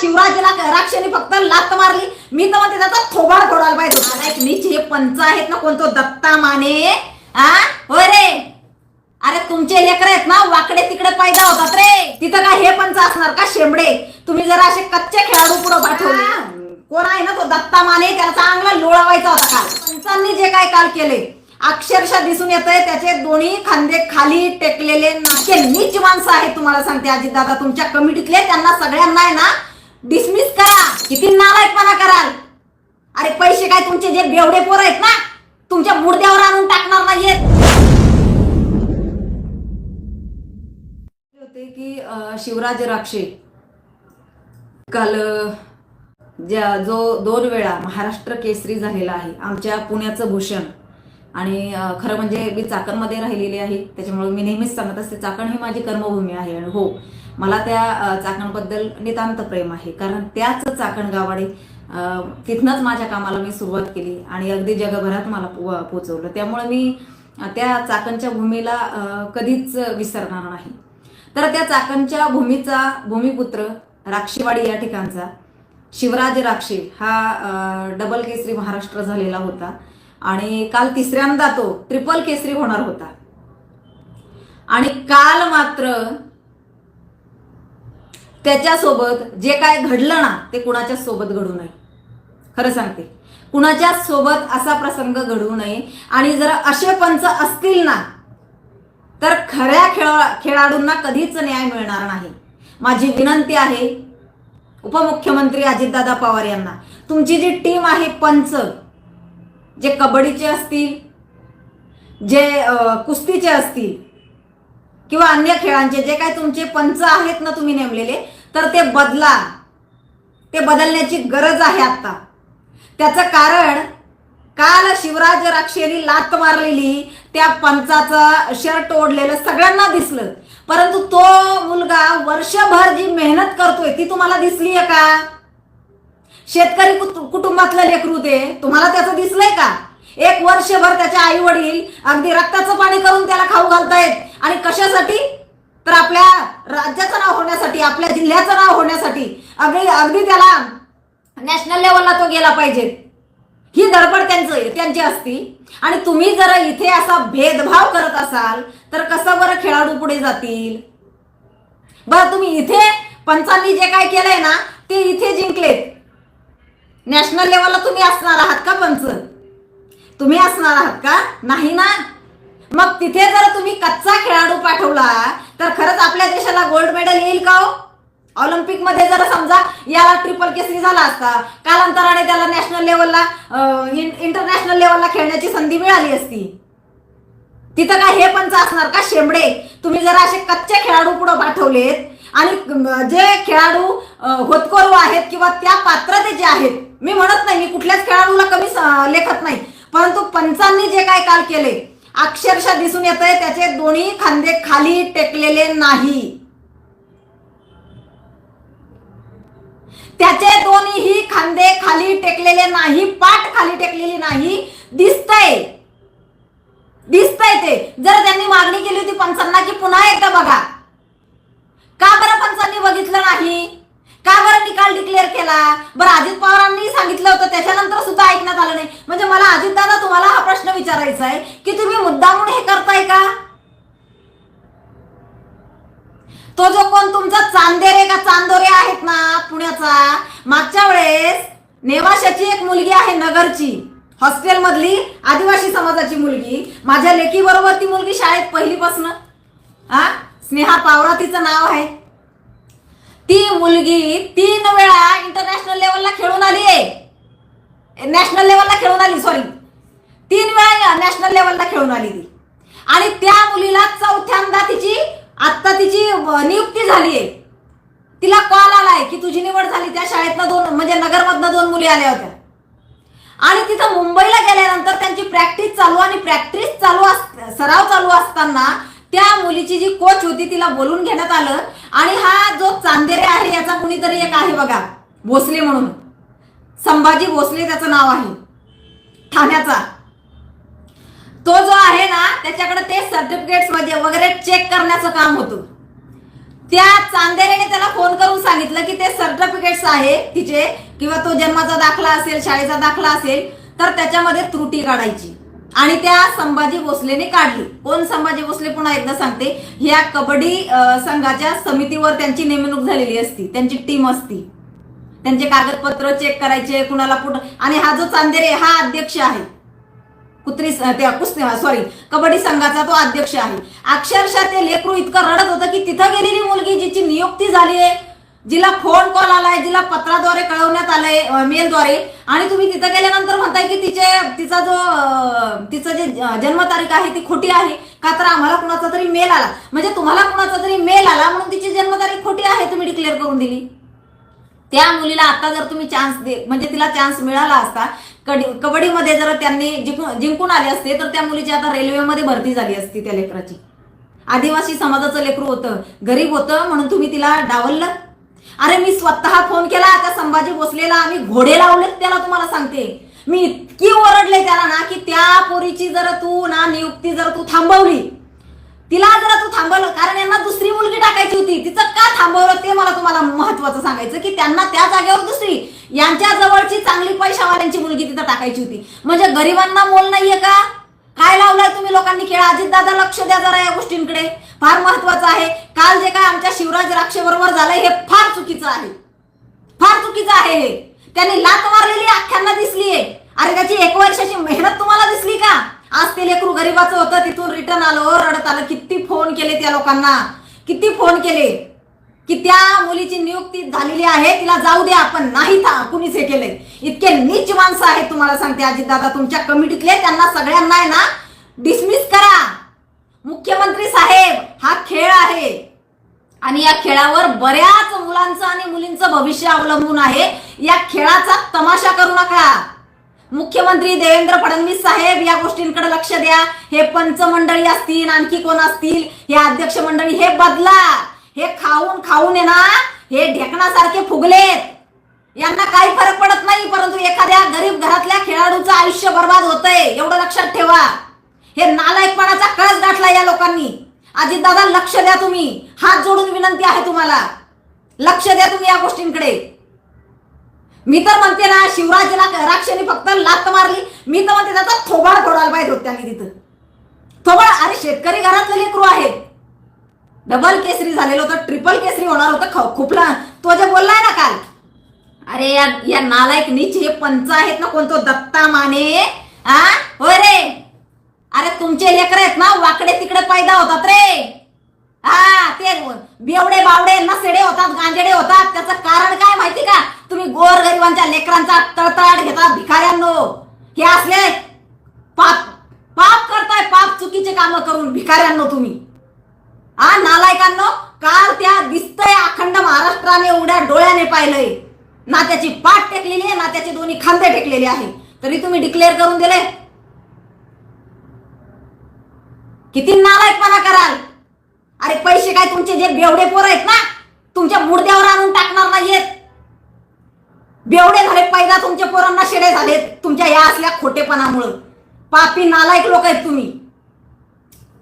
शिवराजला राक्षाने फक्त लात मारली. मी तर म्हणते त्याचा थोबाड फोडायला पाहिजे होता. नाही, नीच हे पंच आहेत ना कोणतो दत्ता माने हा होय रे. अरे तुमचे लेकर आहेत ना वाकडे तिकडे पैदा होतात रे. तिथं काय हे पंच असणार का शेंबडे? तुम्ही जरा असे कच्चे खेळाडू पुढे पाठवले. कोण आहे ना तो दत्ता माने त्याला चांगला लोळावायचा होता काल. पंचांनी जे काय काल केले अक्षरशः दिसून येत आहे त्याचे दोन्ही खांदे खाली टेकलेले नाके. नीच माणसं आहेत तुम्हाला सांगते अजित दादा तुमच्या कमिटीतले त्यांना सगळ्यांना आहे ना डिसमिस करा. किती नालायकपणा कराल. अरे पैसे काय तुमचे? जे बेवडे पोर आहेत ना तुमच्या मुर्द्यावर आणून टाकणार नाहीयेत. होते की शिवराज राक्षे. काल ज्या जो दोन वेळा महाराष्ट्र केसरी झालेला आहे आमच्या पुण्याचं भूषण. आणि खरं म्हणजे मी चाकणमध्ये राहिलेली आहे त्याच्यामुळे मी नेहमीच सांगत असते चाकण ही माझी कर्मभूमी आहे. आणि हो मला त्या चाकणबद्दल नितांत प्रेम आहे. कारण त्याच चाकण गावाडे तिथनंच माझ्या कामाला मी सुरुवात केली आणि अगदी जगभरात मला पोचवलं. त्यामुळे मी त्या चाकणच्या भूमीला कधीच विसरणार नाही. तर त्या चाकणच्या भूमीचा भूमिपुत्र राक्षीवाडी या ठिकाणचा शिवराज राक्षे हा डबल केसरी महाराष्ट्र झालेला होता. आणि काल तिसऱ्यांदा तो ट्रिपल केसरी होणार होता. आणि काल मात्र त्याच्यासोबत जे काय घडलं ना ते कुणाच्या सोबत घडू नये. खरं सांगते. कुणाच्या सोबत असा प्रसंग घडू नये. आणि जर असे पंच असतील ना तर खऱ्या खेळा खेळाडूंना कधीच न्याय मिळणार नाही. माझी विनंती आहे उपमुख्यमंत्री अजितदादा पवार यांना तुमची जी टीम आहे पंच जे कबड्डीचे असतील जे कुस्तीचे असतील किंवा अन्य खेळांचे जे काय तुमचे पंच आहेत ना तुम्ही नेमलेले तर ते बदला. ते बदलण्याची गरज आहे आता त्याचं कारण काल शिवराज राक्षेनी लात मारलेली त्या पंचाचं शर्ट ओढलेलं सगळ्यांना दिसलं. परंतु तो मुलगा वर्षभर जी मेहनत करतोय ती तुम्हाला दिसली आहे का? शेतकरी कुटु- कुटुंबातलं लेकरू ते तुम्हाला त्याचं दिसलंय का? एक वर्षभर त्याच्या आई वडील अगदी रक्ताचं पाणी करून त्याला खाऊ घालतायत. आणि कशासाठी? तर आपल्या राज्याचं नाव होण्यासाठी आपल्या जिल्ह्याचं नाव होण्यासाठी. अगदी अगदी त्याला नॅशनल लेवलला तो गेला पाहिजे. ही धडपड त्यांचं त्यांची असती. आणि तुम्ही जर इथे असा भेदभाव करत असाल तर कसं बरं खेळाडू पुढे जातील? बरं तुम्ही इथे पंचांनी जे काय केलंय ना ते इथे जिंकलेत. नॅशनल लेवलला तुम्ही असणार आहात का पंच? तुम्ही असणार आहात का? नाही ना? मग तिथे जर तुम्ही कच्चा खेळाडू पाठवला तर खरंच आपल्या देशाला गोल्ड मेडल येईल का हो? ऑलिम्पिकमध्ये जर समजा याला ट्रिपल केसरी झाला असता कालांतराने त्याला नॅशनल लेवलला इंटरनॅशनल लेवलला खेळण्याची संधी मिळाली असती. तिथं काय हे पंच असणार का? शेंबडे. तुम्ही जर असे कच्चे खेळाडू पुढे पाठवलेत आणि जे खेळाडू होतकोरू होतकरू आहेत किंवा त्या पात्रते जे आहेत मी म्हणत नाही मी कुठल्याच खेळाडूला कमी लेखत नाही परंतु पंचांनी जे काय काल केले अक्षरशः दिसून येत आहे त्याचे दोन्ही खांदे खाली टेकलेले नाही. त्याचे दोन्हीही खांदे खाली टेकलेले नाही पाठ खाली टेकलेली नाही. दिसतंय. दिसतंय ते. जर त्यांनी मागणी केली होती पंचांना की पुन्हा एकदा बघा. का बरं पंचांनी बघितलं नाही? का बरं निकाल डिक्लेअर केला. बरं अजित पवारांनी सांगितलं होतं त्याच्यानंतर सुद्धा ऐकण्यात आलं नाही. म्हणजे मला अजित दादा तुम्हाला हा प्रश्न विचारायचा आहे की तुम्ही मुद्दा म्हणून हे करताय का? तो जो कोण तुमचा चांदेरे का चांदोरे आहेत ना पुण्याचा मागच्या वेळेस नेवाशाची एक मुलगी आहे नगरची हॉस्टेल मधली आदिवासी समाजाची मुलगी. माझ्या लेकी बरोबर ती मुलगी शाळेत पहिलीपासून. हा स्नेहा पावरा तिचं नाव आहे. ती मुलगी तीन वेळा इंटरनॅशनल लेवलला खेळून आली आहे. नॅशनल लेवलला खेळून आली सॉरी तीन वेळा नॅशनल लेवलला खेळून आली ती. आणि त्या मुलीला चौथ्यांदा तिची आत्ता तिची नियुक्ती झाली आहे. तिला कॉल आलाय की तुझी निवड झाली. त्या शाळेतनं दोन म्हणजे नगरमधनं दोन मुली आल्या होत्या. आणि तिथं मुंबईला गेल्यानंतर त्यांची प्रॅक्टिस चालू आणि प्रॅक्टिस चालू अस सराव चालू असताना त्या मुलीची जी कोच होती तिला बोलून घेण्यात आलं. आणि हा जो चांदेरे आहे याचा कुणीतरी एक आहे बघा भोसले म्हणून. संभाजी भोसले त्याचं नाव आहे. ठाण्याचा. तो जो आहे ना त्याच्याकडे ते सर्टिफिकेटमध्ये वगैरे चेक करण्याचं काम होतं. त्या चांदेरेने त्याला फोन करून सांगितलं की ते सर्टिफिकेट्स आहे तिचे किंवा तो जन्माचा दाखला असेल शाळेचा दाखला असेल तर त्याच्यामध्ये त्रुटी काढायची. आणि त्या संभाजी भोसलेने काढली. कोण संभाजी भोसले पुन्हा एकदा सांगते. ह्या कबड्डी संघाच्या समितीवर त्यांची नेमणूक झालेली असती. त्यांची टीम असती. त्यांचे कागदपत्र चेक करायचे कुणाला कुठं आणि हा जो चांदेरे हा अध्यक्ष आहे. कुत्री कुस्ती सॉरी कबड्डी संघाचा तो अध्यक्ष आहे. अक्षरशः ते लेकरू इतकं रडत होतं की तिथं गेलेली मुलगी जिची नियुक्ती झाली आहे जिला फोन कॉल आलाय जिला पत्राद्वारे कळवण्यात आलंय मेलद्वारे. आणि तुम्ही तिथं गेल्यानंतर म्हणताय की तिचे तिचा जो तिचं जे जन्मतारीख आहे ती खोटी आहे. का तर आम्हाला कुणाचा तरी मेल आला. म्हणजे तुम्हाला कुणाचा तरी मेल आला म्हणून तिची जन्मतारीख खोटी आहे तुम्ही डिक्लेअर करून दिली. त्या मुलीला आता जर तुम्ही चान्स दे म्हणजे तिला चान्स मिळाला असता कडी- कबड्डीमध्ये जर त्यांनी जिंकून जिंकून आले असते तर त्या मुलीची आता रेल्वेमध्ये भरती झाली असती त्या लेकराची. आदिवासी समाजाचं लेकरू होतं गरीब होतं म्हणून तुम्ही तिला डावललं. अरे मी स्वतः फोन केला त्या संभाजी भोसलेला आम्ही घोडे लावलेत त्याला तुम्हाला सांगते. मी इतकी ओरडले त्याला ना की त्या पोरीची जर तू ना नियुक्ती जर तू थांबवली तिला जरा तू थांबवलं कारण यांना दुसरी मुलगी टाकायची होती तिचं का थांबवलं ते मला तुम्हाला महत्वाचं सांगायचं की त्यांना त्या जागेवर दुसरी यांच्या जवळची चांगली पैशावाल्यांची मुलगी तिथं टाकायची होती. म्हणजे गरिबांना मोल नाहीये का? काय लावलाय तुम्ही लोकांनी खेळ? अजित दादा लक्ष द्या जरा या गोष्टींकडे. फार महत्वाचं आहे. काल जे काय आमच्या शिवराज राक्षे बरोबर झालंय हे फार चुकीचं आहे. फार चुकीचं आहे हे. त्यांनी लात मारलेली अख्ख्यांना दिसलीये. अरे त्याची एक वर्षाची मेहनत तुम्हाला दिसली का? आज ते लेकरू गरीबाचं होतं तिथून रिटर्न आलो. रडत आलं. किती फोन केले त्या लोकांना. किती फोन केले की त्या मुलीची नियुक्ती झालेली आहे तिला जाऊ द्या आपण नाही था कुणीच हे केलंय. इतके नीच माणसं आहेत तुम्हाला सांगते अजित दादा तुमच्या कमिटीतले त्यांना सगळ्यांना आहे ना डिसमिस करा. मुख्यमंत्री साहेब हा खेळ आहे. आणि या खेळावर बऱ्याच मुलांचं आणि मुलींचं भविष्य अवलंबून आहे. या खेळाचा तमाशा करू नका. मुख्यमंत्री देवेंद्र फडणवीस साहेब या गोष्टींकडे लक्ष द्या. हे पंचमंडळी असतील आणखी कोण असतील? हे अध्यक्ष मंडळी हे बदला. हे खाऊन खाऊन आहे ना हे ढेकणासारखे फुगलेत यांना काही फरक पडत नाही परंतु एखाद्या गरीब घरातल्या खेळाडूचं आयुष्य बर्बाद होतंय एवढं लक्षात ठेवा. हे नालायकपणाचा कळस गाठला या लोकांनी. अजितदादा लक्ष द्या तुम्ही. हात जोडून विनंती आहे तुम्हाला. लक्ष द्या तुम्ही या गोष्टींकडे. मी तर म्हणते ना शिवराजला राक्षाने फक्त लात मारली. मी तर म्हणते त्याचा थोबाड फोडायला पाहिजे होत त्यांनी तिथं. थोबाड अरे शेतकरी घरात लेकरू आहेत. डबल केसरी झालेलं होतं ट्रिपल केसरी होणार होतं ख- खुपला. तो जे बोललाय ना काल. अरे या या नालायक नीच हे पंच आहेत ना कोणतो दत्ता माने? आ? होय रे. अरे तुमचे लेकर आहेत ना वाकडे तिकडे पैदा होतात रे. हा ते बेवडे बावडे नसेडे होतात गांजेडे होतात. त्याचं कारण काय माहिती का? तुम्ही गोर गरिबांच्या लेकरांचा तळतळाट घेता भिकाऱ्यांनो. हे असले पाप पाप करताय पाप चुकीचे काम करून भिकाऱ्यांनो तुम्ही. हा नालायकांनो काल त्या दिसतंय अखंड महाराष्ट्राने एवढ्या डोळ्याने पाहिलंय. ना त्याची पाठ टेकलेली आहे ना त्याचे दोन्ही खांदे टेकलेले आहे. तरी तुम्ही डिक्लेअर करून दिले. किती नालायकपणा कराल. अरे पैसे काय तुमचे जे बेवडे पोर आहेत ना तुमच्या मुडद्यावर आणून टाकणार नाहीयेत. बेवडे झाले पैदा तुमच्या पोरांना शेडे झालेत तुमच्या या असल्या खोटेपणामुळं. पापी नालायक लोक आहेत तुम्ही.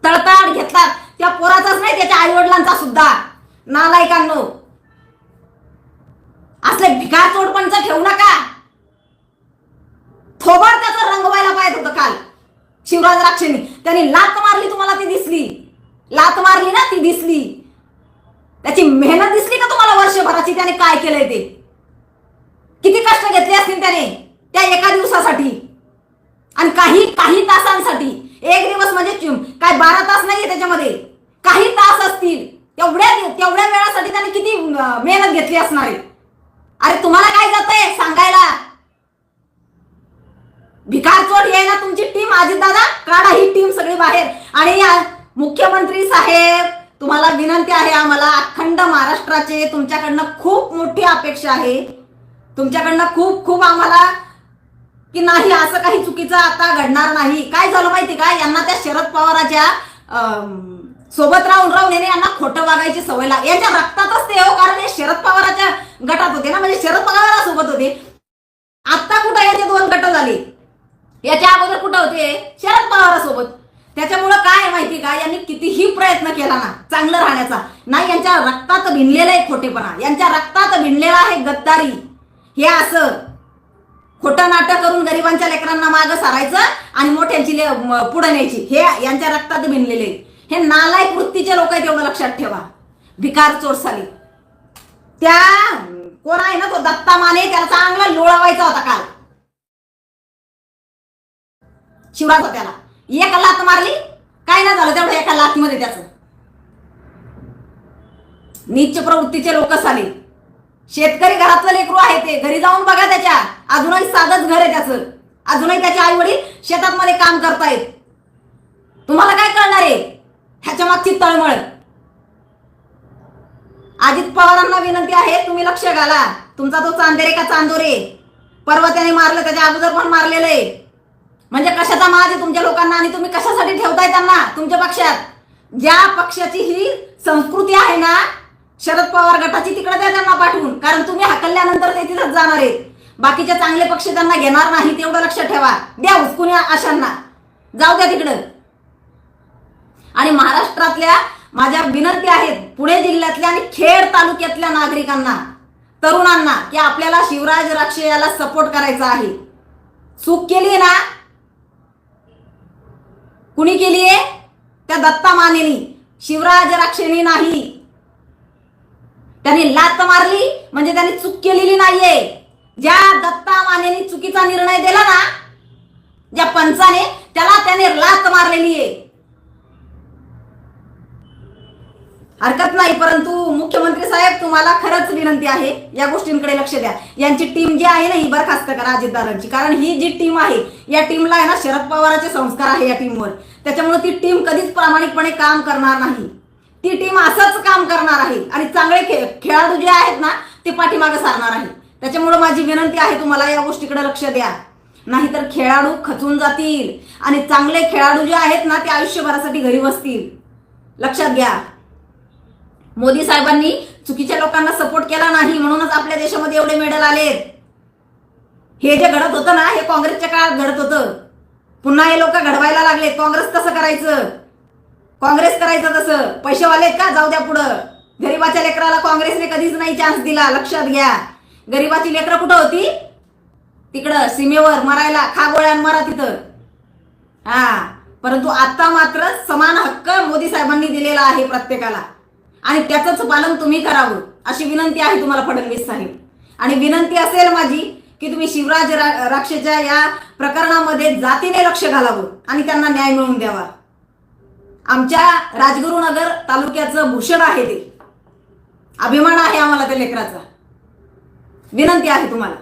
तळताळ घेतलात. त्या पोराचाच नाही त्याच्या आई वडिलांचा सुद्धा. नालायकांनो. असले भिकार चोडपणच ठेवू नका. थोबड त्याचं रंगवायला पाहिजे होतं काल. शिवराज राक्षेनी. त्यांनी लात मारली तुम्हाला ती दिसली. लात मारली ना ती दिसली. त्याची मेहनत दिसली का तुम्हाला वर्षभराची? त्याने काय केलंय ते? किती कष्ट घेतले असतील त्याने? त्या एका दिवसासाठी. आणि काही काही तासांसाठी. एक दिवस म्हणजे काय बारा तास नाहीये त्याच्यामध्ये. काही तास असतील तेवढ्या तेवढ्या वेळासाठी त्याने किती मेहनत घेतली असणार आहे? अरे तुम्हाला काय जातंय सांगायला? भिकार चोट यायला तुमची टीम दादा काढा ही टीम सगळी बाहेर. आणि या मुख्यमंत्री साहेब तुम्हाला विनंती आहे आम्हाला अखंड महाराष्ट्राचे तुमच्याकडनं खूप मोठी अपेक्षा आहे. तुमच्याकडनं खूप खूप आम्हाला की नाही असं काही चुकीचं आता घडणार नाही. काय झालं माहिती का? यांना त्या शरद पवाराच्या सोबत राहून राहून याने यांना खोटं वागायची सवय लाग यांच्या रक्तातच ते हो कारण हे शरद पवाराच्या गटात होते ना म्हणजे शरद पवारासोबत होते. आता कुठं याचे दोन गट झाले? याच्या अगोदर कुठं होते? शरद पवारासोबत. त्याच्यामुळं काय आहे माहिती का? यांनी कितीही प्रयत्न केला ना चांगलं राहण्याचा. नाही यांच्या रक्तात भिनलेला आहे खोटेपणा. यांच्या रक्तात भिनलेला आहे गद्दारी. हे असं. खोटं नाटक करून गरिबांच्या लेकरांना मागं सारायचं आणि मोठ्यांची ले- पुढं न्यायची. हे यांच्या रक्तात भिनलेले. आहे हे नालायक वृत्तीचे लोक आहेत एवढं लक्षात ठेवा. भिकार चोरसाली. त्या कोण आहे ना तो दत्ता माने त्याला चांगला लोळावायचा होता काल. शिवराज त्याला. एक लात मारली काय नाही झालं तेवढं एका लातमध्ये त्याचं. नीच प्रवृत्तीचे लोक झाले शेतकरी घरातलं लेकरू आहे ते घरी जाऊन बघा त्याच्या. अजूनही साधंच घर आहे त्याचं. अजूनही त्याचे आई वडील शेतात मध्ये काम करतायत. तुम्हाला काय कळणार आहे? ह्याच्या मागची तळमळ. अजित पवारांना विनंती आहे तुम्ही लक्ष घाला. तुमचा तो चांदेरे का चांदोरे? परवा त्याने मारलं त्याच्या अगोदर पण मारलेलं आहे. म्हणजे कशाचा माज आहे तुमच्या लोकांना आणि तुम्ही कशासाठी ठेवताय त्यांना तुमच्या पक्षात? ज्या पक्षाची ही संस्कृती आहे ना शरद पवार गटाची तिकडे द्या त्यांना पाठवून कारण तुम्ही हकलल्यानंतर ते तिथंच जाणार आहेत. बाकीचे चांगले पक्ष त्यांना घेणार नाही तेवढं लक्षात ठेवा. द्या हुसकून या अशांना. जाऊ द्या तिकडं. आणि महाराष्ट्रातल्या माझ्या विनंती आहेत पुणे जिल्ह्यातल्या आणि खेड तालुक्यातल्या नागरिकांना तरुणांना की आपल्याला शिवराज राक्षे याला सपोर्ट करायचा आहे. चूक केली ना? कुणी केली आहे त्या दत्ता मानेनी. शिवराज राक्षेनी नाही. त्यांनी लात मारली म्हणजे त्यांनी चूक केलेली नाहीये. ज्या दत्ता मानेनी चुकीचा निर्णय दिला ना ज्या पंचाने त्याला त्याने लात मारलेली आहे हरकत नाही परंतु मुख्यमंत्री साहेब तुम्हाला खरंच विनंती आहे या गोष्टींकडे लक्ष द्या. यांची टीम जी आहे ना ही बरखास्त करा अजितदारांची कारण ही जी टीम आहे या टीमला आहे ना शरद पवारांचे संस्कार आहे या टीमवर त्याच्यामुळे ती टीम कधीच प्रामाणिकपणे काम करणार नाही. ती टीम असंच काम करणार आहे. आणि चांगले खेळ खेळाडू जे आहेत ना ते पाठीमागे सारणार आहे. त्याच्यामुळे माझी विनंती आहे तुम्हाला या गोष्टीकडे लक्ष द्या. नाहीतर खेळाडू खचून जातील. आणि चांगले खेळाडू जे आहेत ना ते आयुष्यभरासाठी घरी बसतील. लक्षात घ्या. मोदी साहेबांनी चुकीच्या लोकांना सपोर्ट केला नाही म्हणूनच आपल्या देशामध्ये एवढे मेडल आलेत. हे जे घडत होतं ना हे काँग्रेसच्या काळात घडत होतं. पुन्हा हे लोक घडवायला लागले काँग्रेस कसं करायचं? काँग्रेस करायचं तसं. पैसेवाले आहेत का? जाऊ द्या पुढं. गरीबाच्या लेकराला काँग्रेसने कधीच नाही चान्स दिला. लक्षात घ्या. गरीबाची लेकरं कुठं होती? तिकडं सीमेवर मरायला. खा गोळ्या मरा तिथं. हा. परंतु आता मात्र समान हक्क मोदी साहेबांनी दिलेला आहे प्रत्येकाला. आणि त्याचंच पालन तुम्ही करावं अशी विनंती आहे तुम्हाला फडणवीस साहेब. आणि विनंती असेल माझी की तुम्ही शिवराज रा- राक्षेच्या या प्रकरणामध्ये जातीने लक्ष घालावं आणि त्यांना न्याय मिळवून द्यावा. आमच्या राजगुरुनगर तालुक्याचं भूषण आहे ते. अभिमान आहे आम्हाला त्या लेकराचा. विनंती आहे तुम्हाला.